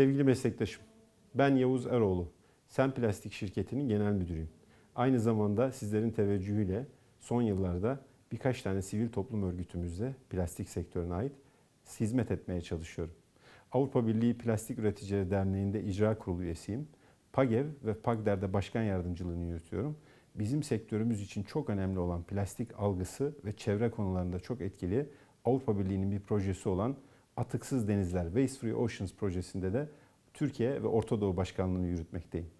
Sevgili meslektaşım, ben Yavuz Eroğlu. Sen Plastik Şirketi'nin genel müdürüyüm. Aynı zamanda sizlerin teveccühüyle son yıllarda birkaç tane sivil toplum örgütümüzde plastik sektörüne ait hizmet etmeye çalışıyorum. Avrupa Birliği Plastik Üreticileri Derneği'nde icra kurulu üyesiyim. PAGEV ve PAGDER'de başkan yardımcılığını yürütüyorum. Bizim sektörümüz için çok önemli olan plastik algısı ve çevre konularında çok etkili Avrupa Birliği'nin bir projesi olan Atıksız Denizler Waste Free Oceans projesinde de Türkiye ve Orta Doğu Başkanlığı'nı yürütmekteyim.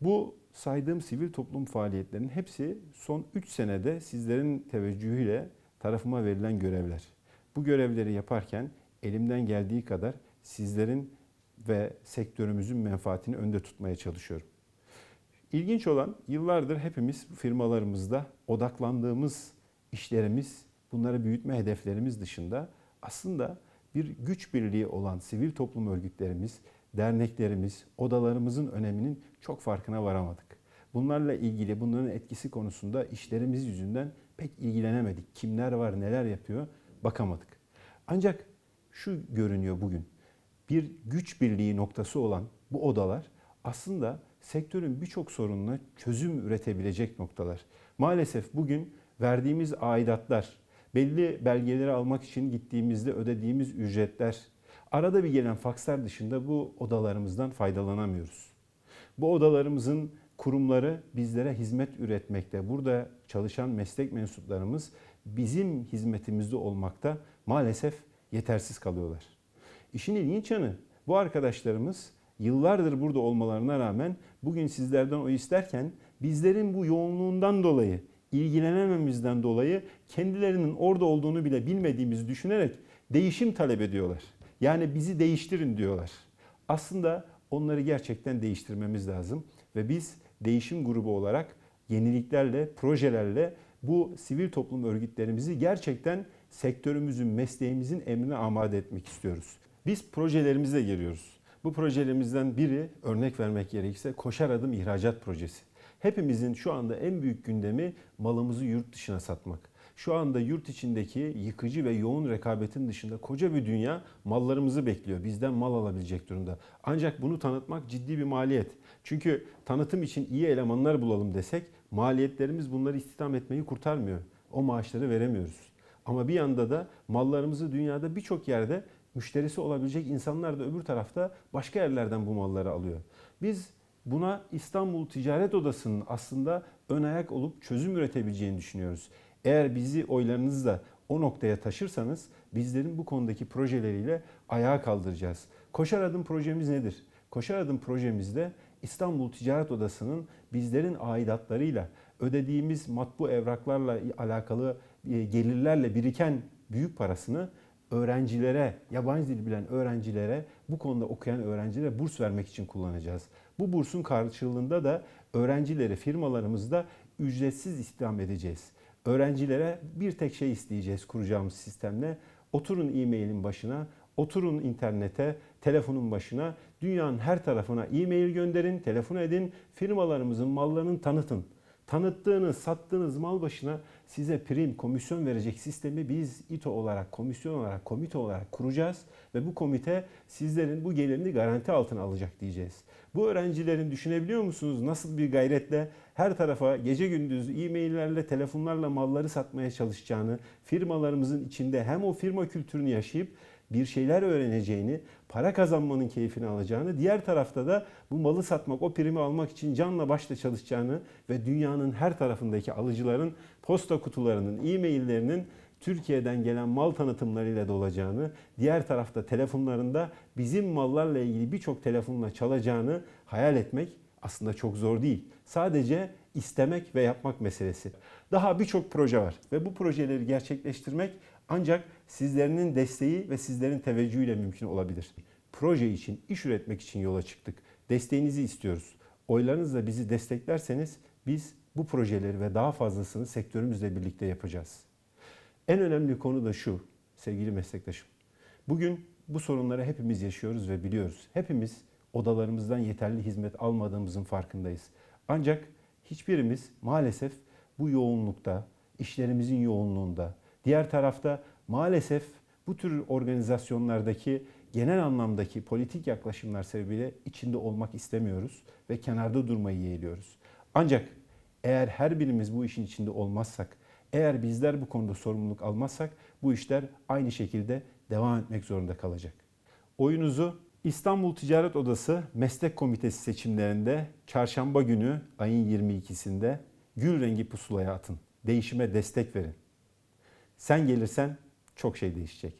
Bu saydığım sivil toplum faaliyetlerinin hepsi son 3 senede sizlerin teveccühüyle tarafıma verilen görevler. Bu görevleri yaparken elimden geldiği kadar sizlerin ve sektörümüzün menfaatini önde tutmaya çalışıyorum. İlginç olan yıllardır hepimiz firmalarımızda odaklandığımız işlerimiz, bunları büyütme hedeflerimiz dışında aslında bir güç birliği olan sivil toplum örgütlerimiz, derneklerimiz, odalarımızın öneminin çok farkına varamadık. Bunlarla ilgili bunların etkisi konusunda işlerimiz yüzünden pek ilgilenemedik. Kimler var, neler yapıyor bakamadık. Ancak şu görünüyor bugün. Bir güç birliği noktası olan bu odalar aslında sektörün birçok sorununa çözüm üretebilecek noktalar. Maalesef bugün verdiğimiz aidatlar, belli belgeleri almak için gittiğimizde ödediğimiz ücretler, arada bir gelen fakslar dışında bu odalarımızdan faydalanamıyoruz. Bu odalarımızın kurumları bizlere hizmet üretmekte. Burada çalışan meslek mensuplarımız bizim hizmetimizde olmakta maalesef yetersiz kalıyorlar. İşin ilginç yanı bu arkadaşlarımız yıllardır burada olmalarına rağmen bugün sizlerden o isterken bizlerin bu yoğunluğundan dolayı, ilgilenememizden dolayı kendilerinin orada olduğunu bile bilmediğimizi düşünerek değişim talep ediyorlar. Yani bizi değiştirin diyorlar. Aslında onları gerçekten değiştirmemiz lazım ve biz değişim grubu olarak yeniliklerle, projelerle bu sivil toplum örgütlerimizi gerçekten sektörümüzün, mesleğimizin emrine amade etmek istiyoruz. Biz projelerimizle geliyoruz. Bu projelerimizden biri örnek vermek gerekirse Koşar Adım İhracat Projesi. Hepimizin şu anda en büyük gündemi malımızı yurt dışına satmak. Şu anda yurt içindeki yıkıcı ve yoğun rekabetin dışında koca bir dünya mallarımızı bekliyor. Bizden mal alabilecek durumda. Ancak bunu tanıtmak ciddi bir maliyet. Çünkü tanıtım için iyi elemanlar bulalım desek maliyetlerimiz bunları istihdam etmeyi kurtarmıyor. O maaşları veremiyoruz. Ama bir yanda da mallarımızı dünyada birçok yerde müşterisi olabilecek insanlar da öbür tarafta başka yerlerden bu malları alıyor. Biz buna İstanbul Ticaret Odası'nın aslında ön ayak olup çözüm üretebileceğini düşünüyoruz. Eğer bizi oylarınızla o noktaya taşırsanız bizlerin bu konudaki projeleriyle ayağa kaldıracağız. Koşar Adım projemiz nedir? Koşar Adım projemizde İstanbul Ticaret Odası'nın bizlerin aidatlarıyla ödediğimiz matbu evraklarla alakalı e, gelirlerle biriken büyük parasını öğrencilere, yabancı dil bilen öğrencilere, bu konuda okuyan öğrencilere burs vermek için kullanacağız. Bu bursun karşılığında da öğrencileri firmalarımızda ücretsiz istihdam edeceğiz. Öğrencilere bir tek şey isteyeceğiz kuracağımız sistemle. Oturun e-mailin başına, oturun internete, telefonun başına, dünyanın her tarafına e-mail gönderin, telefon edin, firmalarımızın mallarını tanıtın. Tanıttığınız, sattığınız mal başına size prim, komisyon verecek sistemi biz İTO olarak, komisyon olarak, komite olarak kuracağız ve bu komite sizlerin bu gelirini garanti altına alacak diyeceğiz. Bu öğrencilerin düşünebiliyor musunuz nasıl bir gayretle her tarafa gece gündüz e-maillerle, telefonlarla malları satmaya çalışacağını, firmalarımızın içinde hem o firma kültürünü yaşayıp bir şeyler öğreneceğini, para kazanmanın keyfini alacağını, diğer tarafta da bu malı satmak, o primi almak için canla başla çalışacağını ve dünyanın her tarafındaki alıcıların posta kutularının, e-maillerinin Türkiye'den gelen mal tanıtımlarıyla dolacağını, diğer tarafta telefonlarında bizim mallarla ilgili birçok telefonla çalacağını hayal etmek aslında çok zor değil. Sadece istemek ve yapmak meselesi. Daha birçok proje var ve bu projeleri gerçekleştirmek ancak sizlerinin desteği ve sizlerin teveccühüyle mümkün olabilir. Proje için, iş üretmek için yola çıktık. Desteğinizi istiyoruz. Oylarınızla bizi desteklerseniz biz bu projeleri ve daha fazlasını sektörümüzle birlikte yapacağız. En önemli konu da şu sevgili meslektaşım. Bugün bu sorunları hepimiz yaşıyoruz ve biliyoruz. Hepimiz odalarımızdan yeterli hizmet almadığımızın farkındayız. Ancak hiçbirimiz maalesef bu yoğunlukta, işlerimizin yoğunluğunda, diğer tarafta maalesef bu tür organizasyonlardaki genel anlamdaki politik yaklaşımlar sebebiyle içinde olmak istemiyoruz ve kenarda durmayı yeğliyoruz. Ancak eğer her birimiz bu işin içinde olmazsak, eğer bizler bu konuda sorumluluk almazsak bu işler aynı şekilde devam etmek zorunda kalacak. Oyunuzu İstanbul Ticaret Odası Meslek Komitesi seçimlerinde çarşamba günü ayın 22'sinde gül rengi pusulaya atın. Değişime destek verin. Sen gelirsen çok şey değişecek.